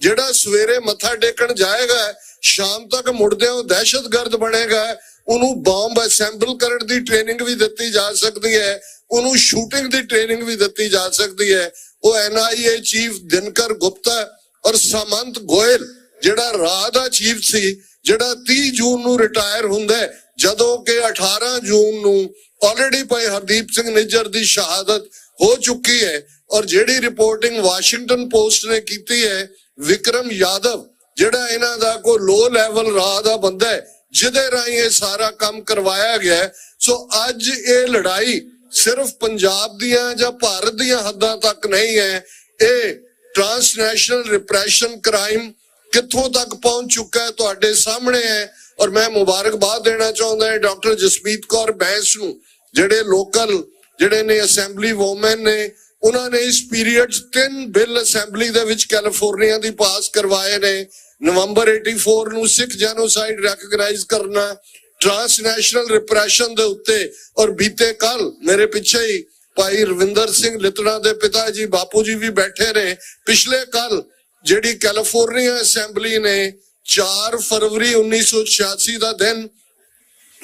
ਜਿਹੜਾ ਸਵੇਰੇ ਮੱਥਾ ਟੇਕਣ ਜਾਏਗਾ, ਸ਼ਾਮ ਤੱਕ ਮੁੜਦਿਆਂ ਉਹ ਦਹਿਸ਼ਤਗਰਦ ਬਣੇਗਾ। ਉਹਨੂੰ ਬੰਬ ਅਸੈਂਬਲ ਕਰਨ ਦੀ ਟ੍ਰੇਨਿੰਗ ਵੀ ਦਿੱਤੀ ਜਾ ਸਕਦੀ ਹੈ, ਉਹਨੂੰ ਸ਼ੂਟਿੰਗ ਦੀ ਟ੍ਰੇਨਿੰਗ ਵੀ ਦਿੱਤੀ ਜਾ ਸਕਦੀ ਹੈ। ਉਹ ਐਨਆਈਏ ਚੀਫ ਦਿਨਕਰ ਗੁਪਤਾ ਔਰ ਸਮੰਤ ਗੋਇਲ ਜਿਹੜਾ ਰਾਹ ਦਾ ਚੀਫ ਸੀ ਜਿਹੜਾ 30 ਜੂਨ ਨੂੰ ਰਿਟਾਇਰ ਹੁੰਦਾ ਹੈ, ਜਦੋਂ ਕਿ 18 ਜੂਨ ਨੂੰ ਆਲਰੇਡੀ ਭਾਈ ਹਰਦੀਪ ਸਿੰਘ ਨਿੱਜਰ ਦੀ ਸ਼ਹਾਦਤ ਹੋ ਚੁੱਕੀ ਹੈ ਔਰ ਜਿਹੜੀ ਰਿਪੋਰਟਿੰਗ ਵਾਸ਼ਿੰਗਟਨ ਪੋਸਟ ਨੇ ਕੀਤੀ ਹੈ ਵਿਕਰਮ ਯਾਦਵ ਜਿਹੜਾ ਇਹਨਾਂ ਦਾ ਕੋ ਲੋ ਲੈਵਲ ਰਾਹ ਦਾ ਬੰਦਾ ਹੈ ਜਿਹਦੇ ਰਾਹੀਂ ਇਹ ਸਾਰਾ ਕੰਮ ਕਰਵਾਇਆ ਗਿਆ ਸੋ ਅੱਜ ਇਹ ਲੜਾਈ ਸਿਰਫ ਪੰਜਾਬ ਦੀਆਂ ਜਾਂ ਭਾਰਤ ਦੀਆਂ ਹੱਦਾਂ ਤੱਕ ਨਹੀਂ ਹੈ ਇਹ ਟ੍ਰਾਂਸਨੈਸ਼ਨਲ ਰਿਪਰੈਸ਼ਨ ਕ੍ਰਾਈਮ ਕਿੱਥੋਂ ਤੱਕ ਪਹੁੰਚ ਚੁੱਕਾ ਹੈ ਤੁਹਾਡੇ ਸਾਹਮਣੇ ਹੈ ਔਰ ਮੈਂ ਮੁਬਾਰਕਬਾਦ ਦੇਣਾ ਚਾਹੁੰਦਾ ਹਾਂ ਡਾਕਟਰ ਜਸਮੀਤ ਕੌਰ ਬੈਂਸ ਨੂੰ, ਜਿਹੜੇ ਲੋਕਲ, ਜਿਹੜੇ ਨੇ ਅਸੈਂਬਲੀ ਵੂਮਨ ਨੇ, ਉਹਨਾਂ ਨੇ ਇਸ ਪੀਰੀਅਡ 'ਚ ਤਿੰਨ ਬਿੱਲ ਅਸੈਂਬਲੀ ਦੇ ਵਿੱਚ ਕੈਲੀਫੋਰਨੀਆ ਦੀ ਪਾਸ ਕਰਵਾਏ ਨੇ। ਨਵੰਬਰ 84 ਨੂੰ ਸਿੱਖ ਜੈਨੋਸਾਈਡ ਰੈਕਗਨਾਈਜ਼ ਕਰਨਾ, ਟ੍ਰਾਂਸਨੈਸ਼ਨਲ ਰਿਪਰੈਸ਼ਨ ਦੇ ਉੱਤੇ, ਔਰ ਬੀਤੇ ਕੱਲ ਮੇਰੇ ਪਿੱਛੇ ਹੀ ਭਾਈ ਰਵਿੰਦਰ ਸਿੰਘ ਲਿਤੜਾ ਦੇ ਪਿਤਾ ਜੀ ਬਾਪੂ ਜੀ ਵੀ ਬੈਠੇ ਨੇ। ਪਿਛਲੇ ਕੱਲ ਜਿਹੜੀ ਕੈਲੀਫੋਰਨੀਆ ਅਸੈਂਬਲੀ ਨੇ 4 ਫਰਵਰੀ 1986 ਦਾ ਦਿਨ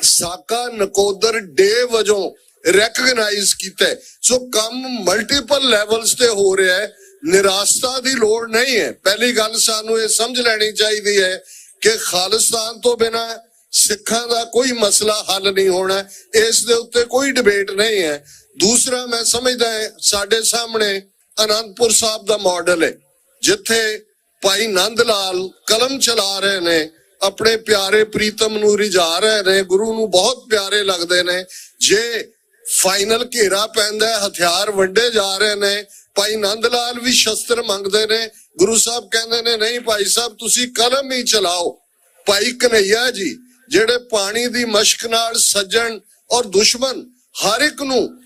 ਸਾਕਾ ਨਕੋਦਰ ਡੇ ਵਜੋਂ ਰੈਕਗਨਾਈਜ਼ ਕੀਤਾ ਸੋ ਕੰਮ ਮਲਟੀਪਲ ਲੈਵਲਸ ਤੇ ਹੋ ਰਿਹਾ ਹੈ। ਨਿਰਾਸ਼ਤਾ ਦੀ ਲੋੜ ਨਹੀਂ ਹੈ। ਪਹਿਲੀ ਗੱਲ ਸਾਨੂੰ ਇਹ ਸਮਝ ਲੈਣੀ ਚਾਹੀਦੀ ਹੈ ਕਿ ਖਾਲਿਸਤਾਨ ਤੋਂ ਬਿਨਾ ਸਿੱਖਾਂ ਦਾ ਕੋਈ ਮਸਲਾ ਹੱਲ ਨਹੀਂ ਹੋਣਾ। ਇਸ ਦੇ ਉੱਤੇ ਕੋਈ ਡਿਬੇਟ ਨਹੀਂ ਹੈ। ਦੂਸਰਾ, ਮੈਂ ਸਮਝਦਾ ਹੈ, ਸਾਡੇ ਸਾਹਮਣੇ ਅਨੰਦਪੁਰ ਸਾਹਿਬ ਦਾ ਮਾਡਲ ਹੈ। ਜਿੱਥੇ ਭਾਈ ਨੰਦ ਲਾਲ ਕਲਮ ਚਲਾ ਰਹੇ ਨੇ, ਆਪਣੇ ਪਿਆਰੇ ਪ੍ਰੀਤਮ ਨੂੰ ਰਿਝਾ ਰਹੇ ਨੇ, ਗੁਰੂ ਨੂੰ ਬਹੁਤ ਪਿਆਰੇ ਲੱਗਦੇ ਨੇ, ਜੇ ਫਾਈਨਲ ਘੇਰਾ ਪੈਂਦਾ ਹਥਿਆਰ ਵੰਡੇ ਜਾ ਰਹੇ ਨੇ, ਭਾਈ ਨੰਦ ਲਾਲ ਵੀ ਸ਼ਸਤਰ ਮੰਗਦੇ ਨੇ, ਗੁਰੂ ਸਾਹਿਬ ਕਹਿੰਦੇ ਨੇ, ਨਹੀਂ ਭਾਈ ਸਾਹਿਬ, ਤੁਸੀਂ ਕਲਮ ਹੀ ਚਲਾਓ। ਭਾਈ ਕਨਈਆ ਜੀ, ਜਿਹੜੇ ਪਾਣੀ ਦੀ ਮਸ਼ਕ ਨਾਲ ਸੱਜਣ ਔਰ ਦੁਸ਼ਮਣ, ਹਰ ਇੱਕ ਨੂੰ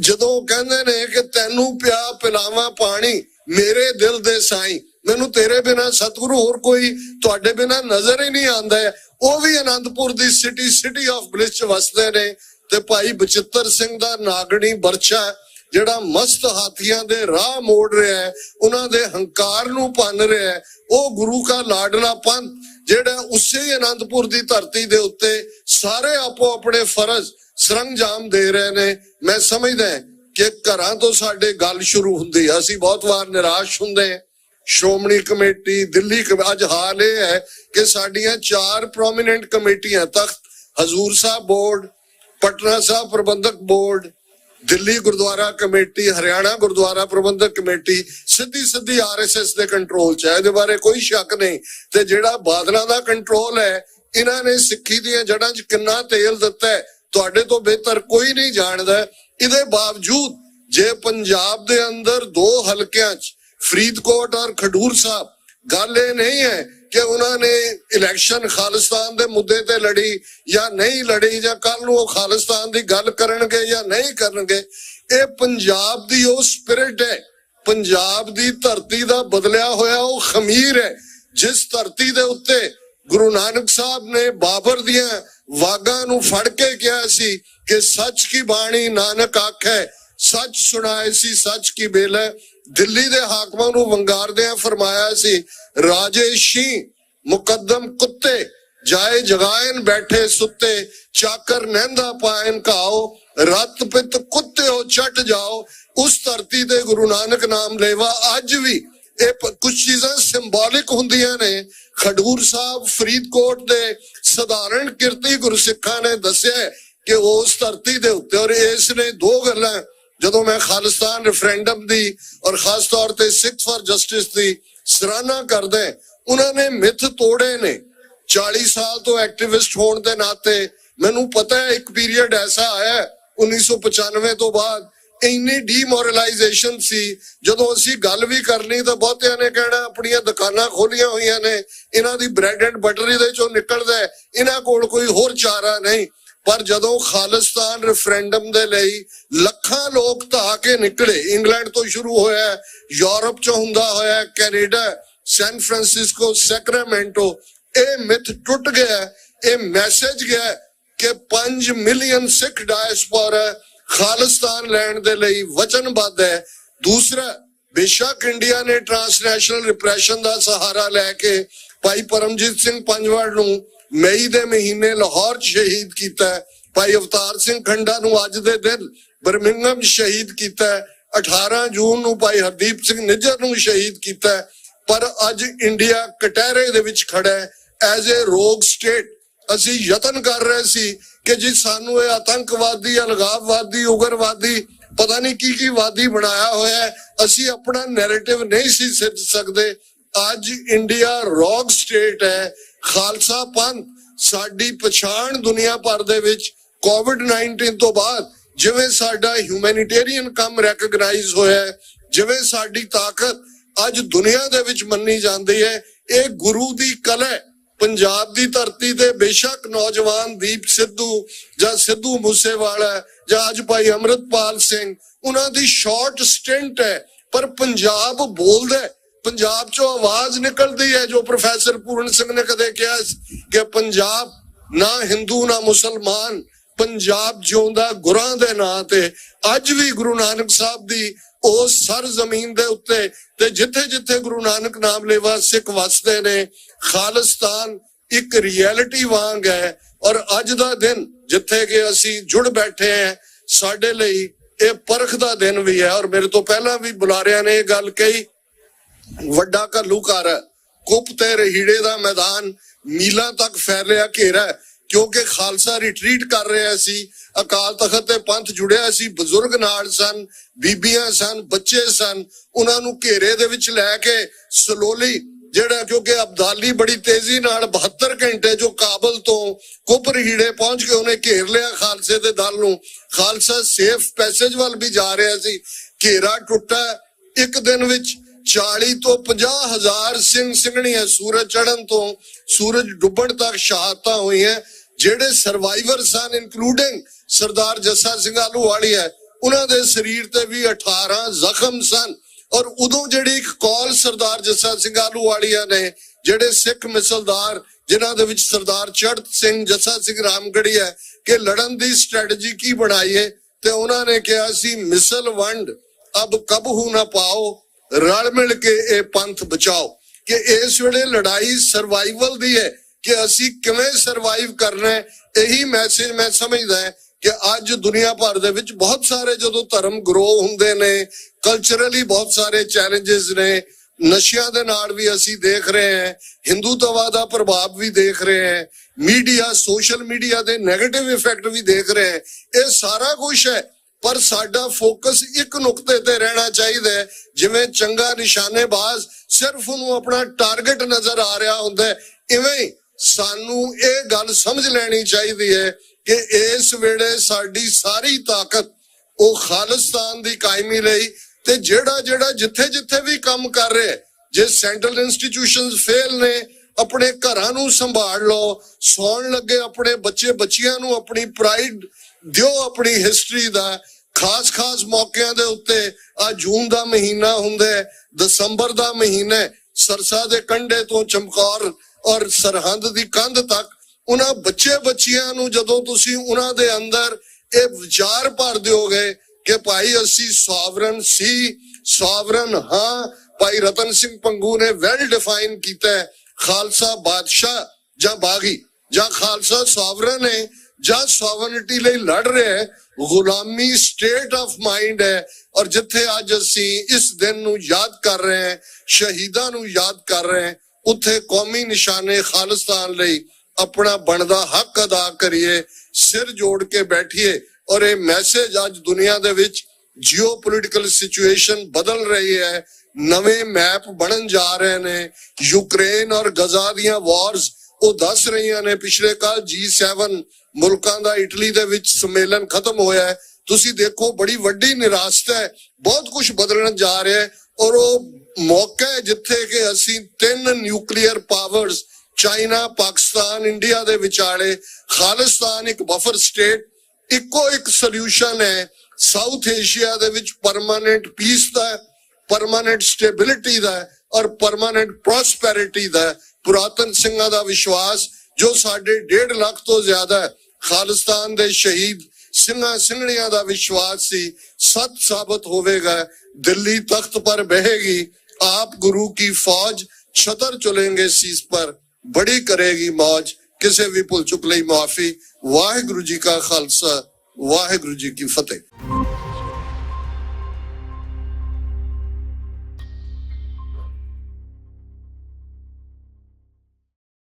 ਜਦੋਂ ਕਹਿੰਦੇ ਨੇ ਕਿ ਤੈਨੂੰ ਪਿਆ ਪਿਲਾਵਾਂ ਪਾਣੀ ਮੇਰੇ ਦਿਲ ਦੇ ਸਾਈਂ। ਮੈਨੂੰ ਤੇਰੇ ਬਿਨਾ ਸਤਿਗੁਰੂ ਹੋਰ ਕੋਈ ਤੁਹਾਡੇ ਬਿਨਾ ਨਜ਼ਰ ਹੀ ਨਹੀਂ ਆਉਂਦਾ ਉਹ ਵੀ ਆਨੰਦਪੁਰ ਦੀ ਸਿਟੀ ਸਿਟੀ ਆਫ ਬਲਿਸ ਚ ਵਸਦੇ ਨੇ। ਤੇ ਭਾਈ ਬਚਿੱਤਰ ਸਿੰਘ ਦਾ ਨਾਗਣੀ ਬਰਛਾ ਜਿਹੜਾ ਮਸਤ ਹਾਥੀਆਂ ਦੇ ਰਾਹ ਮੋੜ ਰਿਹਾ ਹੈ, ਉਹਨਾਂ ਦੇ ਹੰਕਾਰ ਨੂੰ ਭੰਨ ਰਿਹਾ ਹੈ। ਉਹ ਗੁਰੂ ਕਾ ਲਾਡਲਾ ਪੰਥ, ਜਿਹੜਾ ਉਸੇ ਹੀ ਆਨੰਦਪੁਰ ਦੀ ਧਰਤੀ ਦੇ ਉੱਤੇ ਸਾਰੇ ਆਪੋ ਆਪਣੇ ਫਰਜ਼ ਸਰੰਗਜਾਮ ਦੇ ਰਹੇ ਨੇ। ਮੈਂ ਸਮਝਦਾ ਕਿ ਘਰਾਂ ਤੋਂ ਸਾਡੇ ਗੱਲ ਸ਼ੁਰੂ ਹੁੰਦੀ ਹੈ ਅਸੀਂ ਬਹੁਤ ਵਾਰ ਨਿਰਾਸ਼ ਹੁੰਦੇ ਹਾਂ ਸ਼੍ਰੋਮਣੀ ਕਮੇਟੀ, ਦਿੱਲੀ ਅੱਜ ਹਾਲ ਇਹ ਹੈ ਕਿ ਸਾਡੀਆਂ ਚਾਰ ਪ੍ਰੋਮਿਨੈਂਟ ਕਮੇਟੀਆਂ, ਤਖਤ, ਹਜ਼ੂਰ ਸਾਹਿਬ ਬੋਰਡ, ਪਟਨਾ ਸਾਹਿਬ ਪ੍ਰਬੰਧਕ ਬੋਰਡ, ਦਿੱਲੀ ਗੁਰਦੁਆਰਾ ਕਮੇਟੀ, ਹਰਿਆਣਾ ਗੁਰਦੁਆਰਾ ਪ੍ਰਬੰਧਕ ਕਮੇਟੀ, ਸਿੱਧੀ ਸਿੱਧੀ ਆਰਐਸਐਸ ਦੇ ਕੰਟਰੋਲ 'ਚ ਹੈ। ਇਹਦੇ ਬਾਰੇ ਕੋਈ ਸ਼ੱਕ ਨਹੀਂ ਤੇ ਜਿਹੜਾ ਬਾਦਲਾਂ ਦਾ ਕੰਟਰੋਲ ਹੈ, ਇਹਨਾਂ ਨੇ ਸਿੱਖੀ ਦੀਆਂ ਜੜ੍ਹਾਂ 'ਚ ਕਿੰਨਾ ਤੇਲ ਦਿੱਤਾ ਹੈ, ਤੁਹਾਡੇ ਤੋਂ ਬਿਹਤਰ ਕੋਈ ਨਹੀਂ ਜਾਣਦਾ। ਇਹਦੇ ਬਾਵਜੂਦ ਜੇ ਪੰਜਾਬ ਦੇ ਅੰਦਰ ਦੋ ਹਲਕਿਆਂ 'ਚ ਫਰੀਦਕੋਟ ਔਰ ਖਡੂਰ ਸਾਹਿਬ ਗੱਲ ਇਹ ਨਹੀਂ ਹੈ ਕਿ ਉਹਨਾਂ ਨੇ ਇਲੈਕਸ਼ਨ ਖਾਲਿਸਤਾਨ ਦੇ ਮੁੱਦੇ ਤੇ ਲੜੀ ਜਾਂ ਨਹੀਂ ਲੜੀ ਜਾਂ ਕੱਲ ਨੂੰ ਉਹ ਖਾਲਿਸਤਾਨ ਦੀ ਗੱਲ ਕਰਨਗੇ ਜਾਂ ਨਹੀਂ ਕਰਨਗੇ, ਇਹ ਪੰਜਾਬ ਦੀ ਉਹ ਸਪਿਰਿਟ ਹੈ। ਪੰਜਾਬ ਦੀ ਧਰਤੀ ਦਾ ਬਦਲਿਆ ਹੋਇਆ ਉਹ ਖਮੀਰ ਹੈ। ਜਿਸ ਧਰਤੀ ਦੇ ਉੱਤੇ ਗੁਰੂ ਨਾਨਕ ਸਾਹਿਬ ਨੇ ਬਾਬਰ ਦੀਆਂ ਵਾਗਾਂ ਨੂੰ ਫੜ ਕੇ ਕਿਹਾ ਸੀ ਕਿ ਸੱਚ ਕੀ ਬਾਣੀ ਨਾਨਕ ਆਖੈ, ਸੱਚ ਸੁਣਾਏ ਸੀ, ਸੱਚ ਕੀ ਬੇਲੇ। ਦਿੱਲੀ ਦੇ ਹਾਕਮਾਂ ਨੂੰ ਵੰਗਾਰਦਿਆਂ ਫਰਮਾਇਆ ਸੀ ਰਾਜੇਸ਼ੀ ਮੁਕੱਦਮ ਕੁੱਤੇ, ਜਾਏ ਜਗਾਇਨ ਬੈਠੇ ਸੁੱਤੇ, ਚਾਕਰ ਨਹਿੰਦਾ ਪਾਇਨ ਕਾਓ ਰਤ ਪਿਤ ਕੁੱਤੇ ਹੋ ਛੱਟ ਜਾਓ। ਉਸ ਧਰਤੀ ਤੇ ਗੁਰੂ ਨਾਨਕ ਨਾਮ ਲੈਵਾ, ਅੱਜ ਵੀ ਇਹ ਕੁਝ ਚੀਜ਼ਾਂ ਸਿੰਬੋਲਿਕ ਹੁੰਦੀਆਂ ਨੇ। ਖਡੂਰ ਸਾਹਿਬ ਫਰੀਦਕੋਟ ਦੇ ਸਧਾਰਨ ਕਿਰਤੀ ਗੁਰਸਿੱਖਾਂ ਨੇ ਦੱਸਿਆ ਕਿ ਉਸ ਧਰਤੀ ਦੇ ਉੱਤੇ ਔਰ ਇਸ ਨੇ ਦੋ ਗੱਲਾਂ ਜਦੋਂ ਮੈਂ ਖਾਲਿਸਤਾਨ ਰੈਫਰੈਂਡਮ ਦੀ ਔਰ ਖਾਸ ਤੌਰ ਤੇ ਸਿੱਖ ਫॉर ਜਸਟਿਸ ਦੀ ਸਰਾਹਨਾ ਕਰਦਾ ਉਹਨਾਂ ਨੇ ਮਿੱਥ ਤੋੜੇ ਨੇ। 40 ਸਾਲ ਤੋਂ ਐਕਟਿਵਿਸਟ ਹੋਣ ਦੇ ਨਾਤੇ ਮੈਨੂੰ ਪਤਾ ਹੈ ਇੱਕ ਪੀਰੀਅਡ ਐਸਾ ਆਇਆ ਹੈ, 1995 ਤੋਂ ਬਾਅਦ ਇੰਨੀ ਡੀਮੋਰਲਾਈਜੇਸ਼ਨ ਸੀ। ਜਦੋਂ ਅਸੀਂ ਗੱਲ ਵੀ ਕਰਨੀ ਤਾਂ ਬਹੁਤਿਆਂ ਨੇ ਕਹਿਣਾ, ਆਪਣੀਆਂ ਦੁਕਾਨਾਂ ਖੋਲੀਆਂ ਹੋਈਆਂ ਨੇ, ਇਹਨਾਂ ਦੀ ਬ੍ਰੈਡ ਐਂਡ ਬਟਰ ਇਹਦੇ ਚੋਂ ਨਿਕਲਦਾ ਇਹਨਾਂ ਕੋਲ ਕੋਈ ਹੋਰ ਚਾਰਾ ਨਹੀਂ। ਪਰ ਜਦੋਂ ਖਾਲਿਸਤਾਨ ਰੈਫਰੈਂਡਮ ਦੇ ਲਈ ਲੱਖਾਂ ਲੋਕ ਧਾ ਕੇ ਨਿਕਲੇ, ਇੰਗਲੈਂਡ ਤੋਂ ਸ਼ੁਰੂ ਹੋਇਆ ਯੂਰਪ ਚ ਹੁੰਦਾ ਹੋਇਆ ਕੈਨੇਡਾ, ਸੈਨ ਫਰਾਂਸਿਸਕੋ, ਸੈਕਰਾਮੈਂਟੋ, ਇਹ ਮਿਥ ਟੁੱਟ ਗਿਆ ਇਹ ਮੈਸੇਜ ਗਿਆ ਕਿ 5 ਮਿਲੀਅਨ ਸਿੱਖ ਡਾਇਸਪੋਰਾ ਖਾਲਿਸਤਾਨ ਲੈਣ ਦੇ ਲਈ ਵਚਨਬੱਧ ਹੈ। ਦੂਸਰਾ, ਬੇਸ਼ੱਕ ਇੰਡੀਆ ਨੇ ਟ੍ਰਾਂਸਨੈਸ਼ਨਲ ਰਿਪਰੈਸ਼ਨ ਦਾ ਸਹਾਰਾ ਲੈ ਕੇ ਭਾਈ ਪਰਮਜੀਤ ਸਿੰਘ ਪੰਜਵਾੜ ਨੂੰ ਮਈ ਦੇ ਮਹੀਨੇ ਲਾਹੌਰ 'ਚ ਸ਼ਹੀਦ ਕੀਤਾ ਭਾਈ ਅਵਤਾਰ ਸਿੰਘ ਖੰਡਾ ਨੂੰ ਅੱਜ ਦੇ ਦਿਨ ਬਰਮਿੰਗਮ 'ਚ ਸ਼ਹੀਦ ਕੀਤਾ ਹੈ। 18 ਜੂਨ ਨੂੰ ਭਾਈ ਹਰਦੀਪ ਸਿੰਘ ਨਿੱਜਰ ਨੂੰ ਸ਼ਹੀਦ ਕੀਤਾ ਪਰ ਅੱਜ ਇੰਡੀਆ ਕਟਹਿਰੇ ਦੇ ਵਿੱਚ ਖੜਾ ਹੈ। ਐਜ਼ ਅ ਰੋਗ ਸਟੇਟ, ਅਸੀਂ ਯਤਨ ਕਰ ਰਹੇ ਸੀ ਕਿ ਜੀ ਸਾਨੂੰ ਇਹ ਆਤੰਕਵਾਦੀ ਅਲਗਾਵਵਾਦੀ ਉਗਰਵਾਦੀ, ਪਤਾ ਨਹੀਂ ਕੀ ਕੀ ਵਾਦੀ ਬਣਾਇਆ ਹੋਇਆ ਅਸੀਂ ਆਪਣਾ ਨੈਰੇਟਿਵ ਨਹੀਂ ਸੀ ਸਿੱਧ ਸਕਦੇ। ਅੱਜ ਇੰਡੀਆ ਰੌਗ ਸਟੇਟ ਹੈ, ਖਾਲਸਾ ਪੰਥ, ਸਾਡੀ ਪਛਾਣ ਦੁਨੀਆ ਭਰ ਦੇ ਵਿੱਚ ਕੋਵਿਡ-19 ਤੋਂ ਬਾਅਦ ਜਿਵੇਂ ਸਾਡਾ ਹਿਊਮੈਨਿਟੇਰੀਅਨ ਕੰਮ ਰੈਕਗਨਾਈਜ਼ ਹੋਇਆ ਜਿਵੇਂ ਸਾਡੀ ਤਾਕਤ ਅੱਜ ਦੁਨੀਆ ਦੇ ਵਿੱਚ ਮੰਨੀ ਜਾਂਦੀ ਹੈ, ਇਹ ਗੁਰੂ ਦੀ ਕਲਾ ਹੈ। ਪੰਜਾਬ ਦੀ ਧਰਤੀ ਤੇ ਬੇਸ਼ੱਕ ਨੌਜਵਾਨ ਦੀਪ ਸਿੱਧੂ ਜਾਂ ਸਿੱਧੂ ਮੂਸੇਵਾਲਾ ਜਾਂ ਅੱਜ ਭਾਈ ਅਮਰਤਪਾਲ ਸਿੰਘ, ਉਹਨਾਂ ਦੀ ਸ਼ਾਰਟ ਸਟਿੰਟ ਹੈ, ਪਰ ਪੰਜਾਬ ਬੋਲਦਾ ਪੰਜਾਬ ਚੋਂ ਆਵਾਜ਼ ਨਿਕਲਦੀ ਹੈ, ਜੋ ਪ੍ਰੋਫੈਸਰ ਪੂਰਨ ਸਿੰਘ ਨੇ ਕਦੇ ਕਿਹਾ ਕਿ ਪੰਜਾਬ ਨਾ ਹਿੰਦੂ, ਨਾ ਮੁਸਲਮਾਨ, ਪੰਜਾਬ ਜਿਉਂਦਾ ਗੁਰਾਂ ਦੇ ਨਾਂ ਤੇ। ਅੱਜ ਵੀ ਗੁਰੂ ਨਾਨਕ ਸਾਹਿਬ ਦੀ ਉਸ ਸਰ ਜ਼ਮੀਨ ਦੇ ਉੱਤੇ ਤੇ ਜਿੱਥੇ ਜਿੱਥੇ ਗੁਰੂ ਨਾਨਕ ਨਾਮ ਲੈਵਾ ਸਿੱਖ ਵਸਦੇ ਨੇ, ਖਾਲਿਸਤਾਨ ਇੱਕ ਰਿਐਲਿਟੀ ਵਾਂਗ ਹੈ ਔਰ ਅੱਜ ਦਾ ਦਿਨ ਜਿੱਥੇ ਕਿ ਅਸੀਂ ਜੁੜ ਬੈਠੇ ਹਾਂ, ਸਾਡੇ ਲਈ ਇਹ ਪਰਖ ਦਾ ਦਿਨ ਵੀ ਹੈ ਔਰ ਮੇਰੇ ਤੋਂ ਪਹਿਲਾਂ ਵੀ ਬੁਲਾਰਿਆਂ ਨੇ ਇਹ ਗੱਲ ਕਹੀ, ਵੱਡਾ ਘੱਲੂਘਰ ਹੈ ਕੁੱਪ ਤੇ ਰਹੀੜੇ ਦਾ ਮੈਦਾਨ, ਮੀਲਾਂ ਤੱਕ ਫੈਲਿਆ ਘੇਰਾ ਕਿਉਂਕਿ ਖਾਲਸਾ ਰਿਟਰੀਟ ਕਰ ਰਿਹਾ ਸੀ, ਅਕਾਲ ਤਖਤ ਤੇ ਪੰਥ ਜੁੜਿਆ ਸੀ, ਬਜ਼ੁਰਗ ਨਾਲ ਸਨ, ਬੀਬੀਆਂ ਸਨ, ਬੱਚੇ ਸਨ, ਉਹਨਾਂ ਨੂੰ ਘੇਰੇ ਦੇ ਵਿੱਚ ਲੈ ਕੇ ਸਲੋਲੀ ਜਿਹੜਾ ਕਿਉਂਕਿ ਅਬਦਾਲੀ ਬੜੀ ਤੇਜ਼ੀ ਨਾਲ 72 ਘੰਟੇ ਜੋ ਕਾਬਲ ਤੋਂ ਕੁੱਪ ਰਹੀੜੇ ਪਹੁੰਚ ਕੇ ਉਹਨੇ ਘੇਰ ਲਿਆ ਖਾਲਸੇ ਦੇ ਦਲ ਨੂੰ। ਖਾਲਸਾ ਸੇਫ ਪੈਸੇਜ ਵੱਲ ਵੀ ਜਾ ਰਿਹਾ ਸੀ। ਘੇਰਾ ਟੁੱਟਾ, ਇੱਕ ਦਿਨ ਵਿੱਚ 40 ਤੋਂ 50 ਹਜ਼ਾਰ ਸਿੰਘ ਸਿੰਘਣੀਆਂ ਸੂਰਜ ਚੜ੍ਹਨ ਤੋਂ ਸੂਰਜ ਡੁੱਬਣ ਤੱਕ ਸ਼ਹਾਦਤਾਂ ਹੋਈਆਂ। ਜਿਹੜੇ ਸਰਵਾਈਵਰ ਸਨ ਇਨਕਲੂਡਿੰਗ ਸਰਦਾਰ ਜੱਸਾ ਸਿੰਘ ਆਲੂਵਾਲੀਆ ਉਹਨਾਂ ਦੇ ਸਰੀਰ ਤੇ ਵੀ 18 ਜ਼ਖਮ ਸਨ। ਔਰ ਉਦੋਂ ਜਿਹੜੀ ਇੱਕ ਕਾਲ ਸਰਦਾਰ ਜੱਸਾ ਸਿੰਘ ਆਲੂਵਾਲੀਆ ਨੇ, ਜਿਹੜੇ ਸਿੱਖ ਮਿਸਲਦਾਰ, ਜਿਨ੍ਹਾਂ ਦੇ ਵਿੱਚ ਸਰਦਾਰ ਚੜਤ ਸਿੰਘ ਜੱਸਾ ਸਿੰਘ ਰਾਮਗੜੀ ਹੈ ਕਿ ਲੜਨ ਦੀ ਸਟ੍ਰੈਟਜੀ ਕੀ ਬਣਾਈਏ ਤੇ ਉਹਨਾਂ ਨੇ ਕਿਹਾ ਸੀ ਮਿਸਲ ਵੰਡ ਅਬ ਕਬਹੂ ਨਾ ਪਾਓ, ਰਲ ਮਿਲ ਕੇ ਇਹ ਪੰਥ ਬਚਾਓ। ਕਿ ਇਸ ਵੇਲੇ ਲੜਾਈ ਸਰਵਾਈਵਲ ਦੀ ਹੈ ਕਿ ਅਸੀਂ ਕਿਵੇਂ ਸਰਵਾਈਵ ਕਰਨਾ ਹੈ, ਇਹੀ ਮੈਸੇਜ ਮੈਂ ਸਮਝਦਾ ਹੈ ਕਿ ਅੱਜ ਦੁਨੀਆ ਭਰ ਦੇ ਵਿੱਚ ਬਹੁਤ ਸਾਰੇ ਜਦੋਂ ਧਰਮ ਗਰੋ ਹੁੰਦੇ ਨੇ ਕਲਚਰਲੀ ਬਹੁਤ ਸਾਰੇ ਚੈਲੰਜਸ ਨੇ, ਨਸ਼ਿਆਂ ਦੇ ਨਾਲ ਵੀ ਅਸੀਂ ਦੇਖ ਰਹੇ ਹਾਂ ਹਿੰਦੂਤਵਾ ਦਾ ਪ੍ਰਭਾਵ ਵੀ ਦੇਖ ਰਹੇ ਹਾਂ ਮੀਡੀਆ ਸੋਸ਼ਲ ਮੀਡੀਆ ਦੇ 네ਗੇਟਿਵ ਇਫੈਕਟ ਵੀ ਦੇਖ ਰਹੇ ਹਾਂ, ਇਹ ਸਾਰਾ ਕੁਝ ਹੈ, ਪਰ ਸਾਡਾ ਫੋਕਸ ਇੱਕ ਨੁਕਤੇ ਤੇ ਰਹਿਣਾ ਚਾਹੀਦਾ ਹੈ, ਜਿਵੇਂ ਚੰਗਾ ਨਿਸ਼ਾਨੇਬਾਜ਼ ਸਿਰਫ ਉਹਨੂੰ ਆਪਣਾ ਟਾਰਗੇਟ ਨਜ਼ਰ ਆ ਰਿਹਾ ਹੁੰਦਾ ਹੈ, ਇਵੇਂ ਸਾਨੂੰ ਇਹ ਗੱਲ ਸਮਝ ਲੈਣੀ ਚਾਹੀਦੀ ਹੈ ਕਿ ਇਸ ਵੇਲੇ ਸਾਡੀ ਸਾਰੀ ਤਾਕਤ ਉਹ ਖਾਲਿਸਤਾਨ ਦੀ ਕਾਇਮੀ ਲਈ ਤੇ ਜਿਹੜਾ ਜਿਹੜਾ ਜਿੱਥੇ ਜਿੱਥੇ ਵੀ ਕੰਮ ਕਰ ਰਿਹਾ ਜੇ ਸੈਂਟਰਲ ਇੰਸਟੀਟਿਊਸ਼ਨਸ ਫੇਲ ਨੇ, ਆਪਣੇ ਘਰਾਂ ਨੂੰ ਸੰਭਾਲ ਲਓ, ਸੌਣ ਲੱਗੇ ਆਪਣੇ ਬੱਚੇ ਬੱਚਿਆਂ ਨੂੰ ਆਪਣੀ ਪ੍ਰਾਈਡ ਦਿਓ ਆਪਣੀ ਹਿਸਟਰੀ ਦਾ, ਖਾਸ ਖਾਸ ਮੌਕਿਆਂ ਦੇ ਉੱਤੇ, ਆ ਜੂਨ ਦਾ ਮਹੀਨਾ ਹੁੰਦਾ ਹੈ, ਦਸੰਬਰ ਦਾ ਮਹੀਨਾ ਸਰਸਾ ਦੇ ਕੰਢੇ ਤੋਂ ਚਮਕੌਰ ਔਰ ਸਰਹੰਦ ਦੀ ਕੰਧ ਤੱਕ ਉਹਨਾਂ ਬੱਚੇ ਬੱਚੀਆਂ ਨੂੰ ਜਦੋਂ ਤੁਸੀਂ ਉਹਨਾਂ ਦੇ ਅੰਦਰ ਇਹ ਵਿਚਾਰ ਭਰ ਦਿਓਗੇ ਕਿ ਭਾਈ ਅਸੀਂ ਸੋਵਰਨ ਸੀ ਸੋਵਰਨ ਹਾਂ, ਭਾਈ ਰਤਨ ਸਿੰਘ ਪੰਗੂ ਨੇ ਵੈਲ ਡਿਫਾਈਨ ਕੀਤਾ ਹੈ, ਖਾਲਸਾ ਬਾਦਸ਼ਾਹ ਜਾਂ ਬਾਗੀ, ਜਾਂ ਖਾਲਸਾ ਸੋਵਰਨ ਹੈ, ਜਾਂ ਸੋਵਰਨਿਟੀ ਲਈ ਲੜ ਰਿਹਾ ਹੈ, ਗੁਲਾਮੀ ਸਟੇਟ ਆਫ ਮਾਈਂਡ ਹੈ, ਔਰ ਜਿੱਥੇ ਅੱਜ ਅਸੀਂ ਇਸ ਦਿਨ ਨੂੰ ਯਾਦ ਕਰ ਰਹੇ ਹਾਂ, ਸ਼ਹੀਦਾਂ ਨੂੰ ਯਾਦ ਕਰ ਰਹੇ ਹਾਂ ਉੱਥੇ ਕੌਮੀ ਨਿਸ਼ਾਨੇ ਖਾਲਿਸਤਾਨ ਲਈ ਆਪਣਾ ਬਣਦਾ ਹੱਕ ਅਦਾ ਕਰੀਏ, ਸਿਰ ਜੋੜ ਕੇ ਬੈਠੀਏ ਔਰ ਇਹ ਮੈਸੇਜ ਅੱਜ ਦੁਨੀਆ ਦੇ ਵਿੱਚ ਜੀਓਪੋਲਿਟੀਕਲ ਸਿਚੁਏਸ਼ਨ ਬਦਲ ਰਹੀ ਹੈ। ਨਵੇਂ ਮੈਪ ਬਣਨ ਜਾ ਰਹੇ ਨੇ। ਯੂਕਰੇਨ ਔਰ ਗਜ਼ਾ ਦੀਆਂ ਵਾਰਸ ਉਹ ਦੱਸ ਰਹੀਆਂ ਨੇ। ਪਿਛਲੇ ਕੱਲ G7 ਮੁਲਕਾਂ ਦਾ ਇਟਲੀ ਦੇ ਵਿੱਚ ਸੰਮੇਲਨ ਖਤਮ ਹੋਇਆ ਹੈ। ਤੁਸੀਂ ਦੇਖੋ, ਬੜੀ ਵੱਡੀ ਨਿਰਾਸ਼ਤਾ ਹੈ। ਬਹੁਤ ਕੁਝ ਬਦਲਣ ਜਾ ਰਿਹਾ ਹੈ। ਔਰ ਉਹ ਮੌਕਾ ਜਿੱਥੇ ਕਿ ਅਸੀਂ ਤਿੰਨ nuclear powers, China, Pakistan, India ਦੇ ਵਿਚਾਲੇ, ਖਾਲਿਸਤਾਨ ਇੱਕ ਬਫਰ ਸਟੇਟ, ਇੱਕੋ ਇੱਕ ਸੋਲੂਸ਼ਨ ਹੈ। ਸਾਊਥ ਏਸ਼ੀਆ ਦੇ ਵਿੱਚ ਪਰਮਾਨੈਂਟ ਪੀਸ ਦਾ ਪਰਮਾਨੈਂਟ ਸਟੇਬਿਲਿਟੀ ਦਾ ਔਰ ਪਰਮਾਨੈਂਟ ਪ੍ਰੋਸਪੈਰਿਟੀ ਦਾ ਪੁਰਾਤਨ ਸਿੰਘਾਂ ਦਾ ਵਿਸ਼ਵਾਸ ਜੋ ਸਾਡੇ 1.5 ਲੱਖ ਤੋਂ ਜ਼ਿਆਦਾ ਖਾਲਿਸਤਾਨ ਦੇ ਸ਼ਹੀਦ ਸਿੰਘਾਂ ਸਿੰਘਣੀਆਂ ਦਾ ਵਿਸ਼ਵਾਸ ਸੀ, ਸਤ ਸਾਬਤ ਹੋਵੇਗਾ, ਦਿੱਲੀ ਤਖਤ ਪਰ ਬਹਿਗੀ, ਆਪ ਗੁਰੂ ਕੀ ਫੌਜ ਛਤਰ ਚੁਲेंगे ਸੀਸ ਪਰ, ਬੜੀ ਕਰੇਗੀ ਮੌਜ, ਕਿਸੇ ਵੀ ਭੁੱਲ ਚੁੱਕ ਲਈ ਮਾਫੀ, ਵਾਹਿਗੁਰੂ ਜੀ ਕਾ ਖਾਲਸਾ, ਵਾਹਿਗੁਰੂ ਜੀ ਕੀ ਫਤਿਹ।